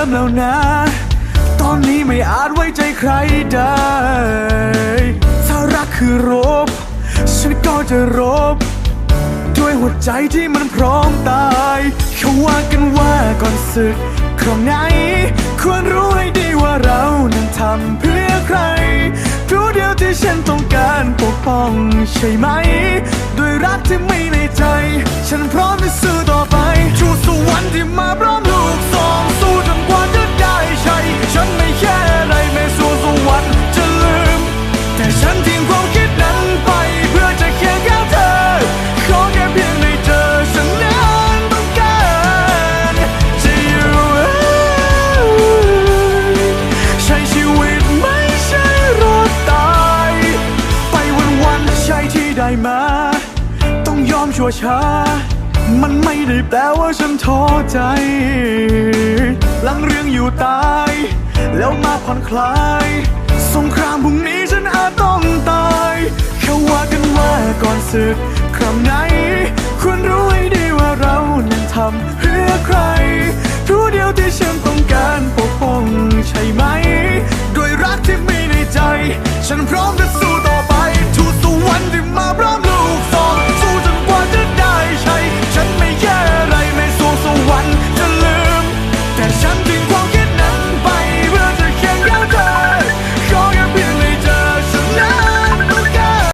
นะ ตอนนี้ไม่อาจไว้ใจใครได้ ถ้ารักคือรบ ฉันก็จะรบ ด้วยหัวใจที่มันพร้อมตายเขาว่ากันว่าก่อนศึกคราวไหน ควรรู้ให้ดีว่าเรานั้นทำเพื่อใครรู้เดียวที่ฉันต้องการปกป้องใช่ไหม ด้วยรักที่ไม่ในใจ ฉันพร้อม มา ต้องยอมชั่วช้า มันไม่ได้แปลว่าฉันท้อใจ หลังเรื่องอยู่ตาย แล้วมาผ่อนคลาย สงครามพรุ่งนี้ฉันอาจต้องตายเขาว่ากันว่าก่อนศึกครั้งไหน